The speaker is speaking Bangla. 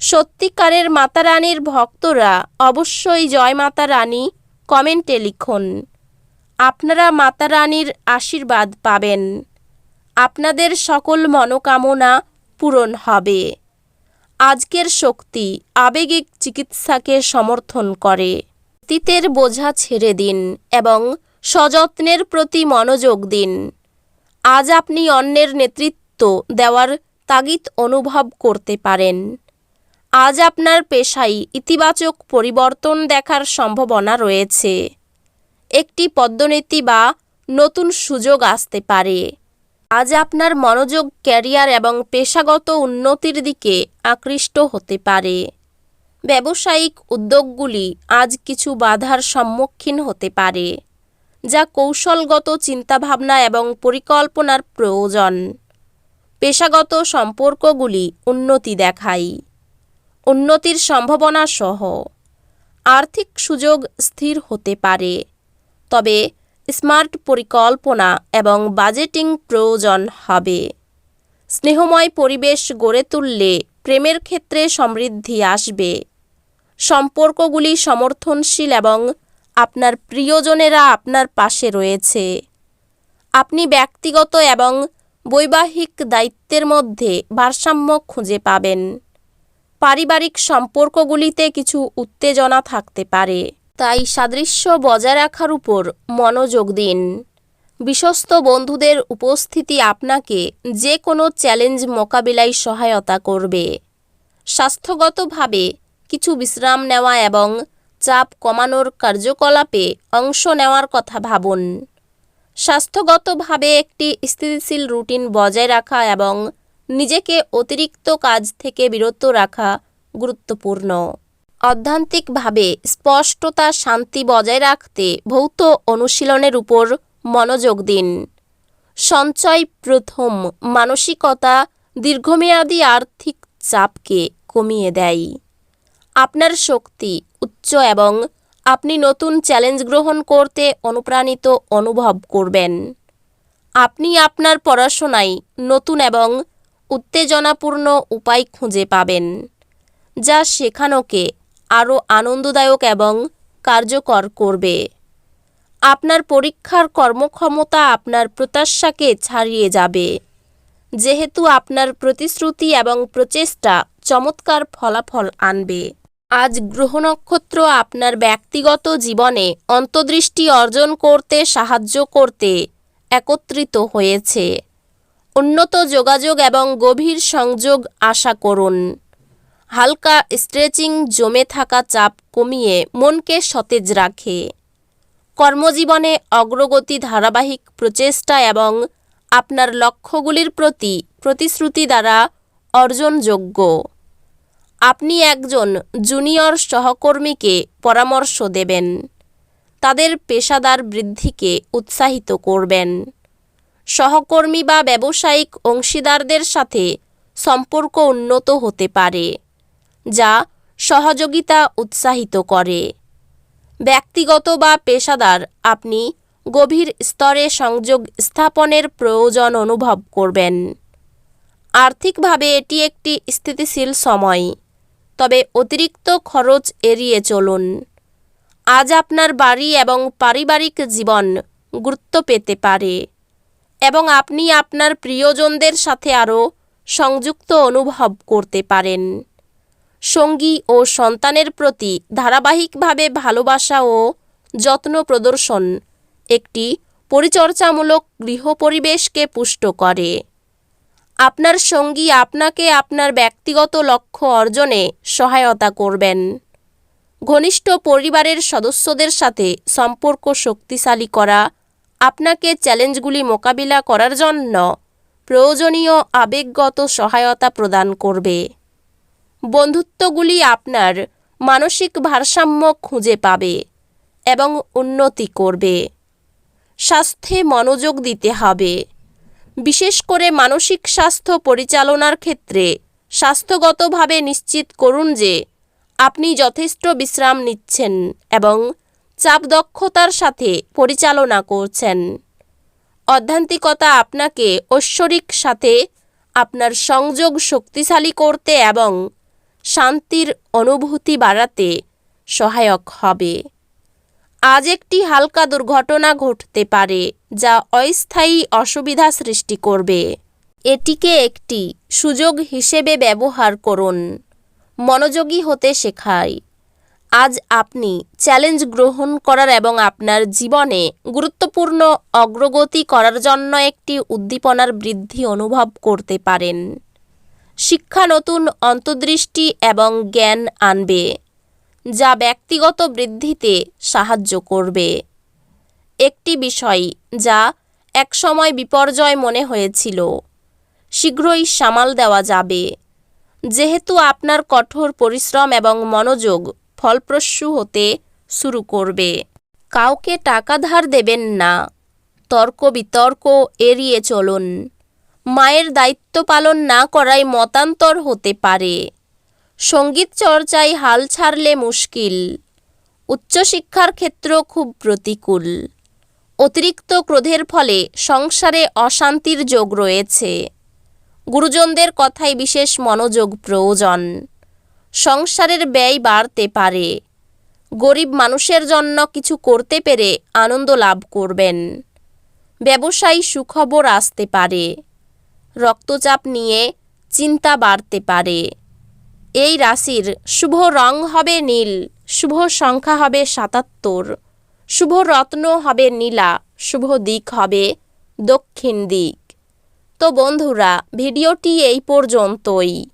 সত্যিকারের মাতা রানীর ভক্তরা অবশ্যই জয় মাতা রানী কমেন্টে লিখুন। আপনারা মাতা রানীর আশীর্বাদ পাবেন। আপনাদের সকল মনোকামনা পূরণ হবে। আজকের শক্তি আবেগিক চিকিৎসাকে সমর্থন করে। অতীতের বোঝা ছেড়ে দিন এবং সযত্নের প্রতি মনোযোগ দিন। আজ আপনি অন্যের নেতৃত্ব দেওয়ার তাগিদ অনুভব করতে পারেন। আজ আপনার পেশায় ইতিবাচক পরিবর্তন দেখার সম্ভাবনা রয়েছে। একটি পদ্মনীতি বা নতুন সুযোগ আসতে পারে। আজ আপনার মনোযোগ, ক্যারিয়ার এবং পেশাগত উন্নতির দিকে আকৃষ্ট হতে পারে। ব্যবসায়িক উদ্যোগগুলি আজ কিছু বাধার সম্মুখীন হতে পারে, যা কৌশলগত চিন্তাভাবনা এবং পরিকল্পনার প্রয়োজন। পেশাগত সম্পর্কগুলি উন্নতি দেখায়। উন্নতির সম্ভাবনা সহ আর্থিক সুযোগ স্থির হতে পারে। তবে স্মার্ট পরিকল্পনা এবং বাজেটিং প্রয়োজন হবে। স্নেহময় পরিবেশ গড়ে তুললে প্রেমের ক্ষেত্রে সমৃদ্ধি আসবে। সম্পর্কগুলি সমর্থনশীল এবং আপনার প্রিয়জনেরা আপনার পাশে রয়েছে। আপনি ব্যক্তিগত এবং বৈবাহিক দায়িত্বের মধ্যে ভারসাম্য খুঁজে পাবেন। পারিবারিক সম্পর্কগুলিতে কিছু উত্তেজনা থাকতে পারে। তাই সাদৃশ্য বজায় রাখার উপর মনোযোগ দিন। বিশ্বস্ত বন্ধুদের উপস্থিতি আপনাকে যে কোনো চ্যালেঞ্জ মোকাবিলায় সহায়তা করবে। স্বাস্থ্যগতভাবে কিছু বিশ্রাম নেওয়া এবং চাপ কমানোর কার্যকলাপে অংশ নেওয়ার কথা ভাবুন। স্বাস্থ্যগতভাবে একটি স্থিতিশীল রুটিন বজায় রাখা এবং নিজেকে অতিরিক্ত কাজ থেকে বিরত রাখা গুরুত্বপূর্ণ। অধ্যান্তিকভাবে স্পষ্টতা শান্তি বজায় রাখতে ভৌত অনুশীলনের উপর মনোযোগ দিন। সঞ্চয় প্রথম মানসিকতা দীর্ঘমেয়াদী আর্থিক চাপকে কমিয়ে দেয়। আপনার শক্তি উচ্চ এবং আপনি নতুন চ্যালেঞ্জ গ্রহণ করতে অনুপ্রাণিত অনুভব করবেন। আপনি আপনার পড়াশোনায় নতুন এবং উত্তেজনাপূর্ণ উপায় খুঁজে পাবেন, যা শেখানোকে আরও আনন্দদায়ক এবং কার্যকর করবে। আপনার পরীক্ষার কর্মক্ষমতা আপনার প্রত্যাশাকে ছাড়িয়ে যাবে, যেহেতু আপনার প্রতিশ্রুতি এবং প্রচেষ্টা চমৎকার ফলাফল আনবে। আজ গ্রহ নক্ষত্র আপনার ব্যক্তিগত জীবনে অন্তর্দৃষ্টি অর্জন করতে সাহায্য করতে একত্রিত হয়েছে। উন্নত যোগাযোগ এবং গভীর সংযোগ আশা করুন। হালকা স্ট্রেচিং জমে থাকা চাপ কমিয়ে মনকে সতেজ রাখে। কর্মজীবনে অগ্রগতি ধারাবাহিক প্রচেষ্টা এবং আপনার লক্ষ্যগুলির প্রতি প্রতিশ্রুতি দ্বারা অর্জনযোগ্য। আপনি একজন জুনিয়র সহকর্মীকে পরামর্শ দেবেন। তাদের পেশাদার বৃদ্ধিকে উৎসাহিত করবেন। সহকর্মী বা ব্যবসায়িক অংশীদারদের সাথে সম্পর্ক উন্নত হতে পারে, যা সহযোগিতা উৎসাহিত করে। ব্যক্তিগত বা পেশাদার, আপনি গভীর স্তরে সংযোগ স্থাপনের প্রয়োজন অনুভব করবেন। আর্থিকভাবে এটি একটি স্থিতিশীল সময়, তবে অতিরিক্ত খরচ এড়িয়ে চলুন। আজ আপনার বাড়ি এবং পারিবারিক জীবন গুরুত্ব পেতে পারে। এবং আপনি আপনার প্রিয়জনদের সাথে আরও সংযুক্ত অনুভব করতে পারেন। সঙ্গী ও সন্তানের প্রতি ধারাবাহিকভাবে ভালোবাসা ও যত্ন প্রদর্শন একটি পরিচর্যামূলক গৃহ পরিবেশকে পুষ্ট করে। আপনার সঙ্গী আপনাকে আপনার ব্যক্তিগত লক্ষ্য অর্জনে সহায়তা করবেন। ঘনিষ্ঠ পরিবারের সদস্যদের সাথে সম্পর্ক শক্তিশালী করা আপনাকে চ্যালেঞ্জগুলি মোকাবিলা করার জন্য প্রয়োজনীয় আবেগগত সহায়তা প্রদান করবে। বন্ধুত্বগুলি আপনার মানসিক ভারসাম্য খুঁজে পাবে এবং উন্নতি করবে। স্বাস্থ্যে মনোযোগ দিতে হবে। বিশেষ করে মানসিক স্বাস্থ্য পরিচালনার ক্ষেত্রে স্বাস্থ্যগতভাবে নিশ্চিত করুন যে আপনি যথেষ্ট বিশ্রাম নিচ্ছেন এবং চাপ দক্ষতার সাথে পরিচালনা করছেন। অধ্যান্তিকতা আপনাকে ঐশ্বরিক সাথে আপনার সংযোগ শক্তিশালী করতে এবং শান্তির অনুভূতি বাড়াতে সহায়ক হবে। আজ একটি হালকা দুর্ঘটনা ঘটতে পারে, যা অস্থায়ী অসুবিধা সৃষ্টি করবে। এটিকে একটি সুযোগ হিসেবে ব্যবহার করুন। মনোযোগী হতে শেখায়। আজ আপনি চ্যালেঞ্জ গ্রহণ করার এবং আপনার জীবনে গুরুত্বপূর্ণ অগ্রগতি করার জন্য একটি উদ্দীপনার বৃদ্ধি অনুভব করতে পারেন। শিক্ষা নতুন অন্তর্দৃষ্টি এবং জ্ঞান আনবে, যা ব্যক্তিগত বৃদ্ধিতে সাহায্য করবে। একটি বিষয় যা একসময় বিপর্যয় মনে হয়েছিল, শীঘ্রই সামাল দেওয়া যাবে। যেহেতু আপনার কঠোর পরিশ্রম এবং মনোযোগ ফলপ্রসূ হতে শুরু করবে। কাউকে টাকা ধার দেবেন না। তর্ক বিতর্ক এড়িয়ে চলুন। মায়ের দায়িত্ব পালন না করায় মতান্তর হতে পারে। সংগীত চর্চায় হাল ছাড়লে মুশকিল। উচ্চশিক্ষার ক্ষেত্র খুব প্রতিকূল। অতিরিক্ত ক্রোধের ফলে সংসারে অশান্তির যোগ রয়েছে। গুরুজনদের কথায় বিশেষ মনোযোগ প্রয়োজন। সংসারের ব্যয় বাড়তে পারে। গরিব মানুষের জন্য কিছু করতে পেরে আনন্দ লাভ করবেন। ব্যবসায়ী সুখবর আসতে পারে। রক্তচাপ নিয়ে চিন্তা বাড়তে পারে। এই রাশির শুভ রং হবে নীল, শুভ সংখ্যা হবে সাতাত্তর, শুভ রত্ন হবে নীলা, শুভ দিক হবে দক্ষিণ দিক। তো বন্ধুরা, ভিডিওটি এই পর্যন্তই।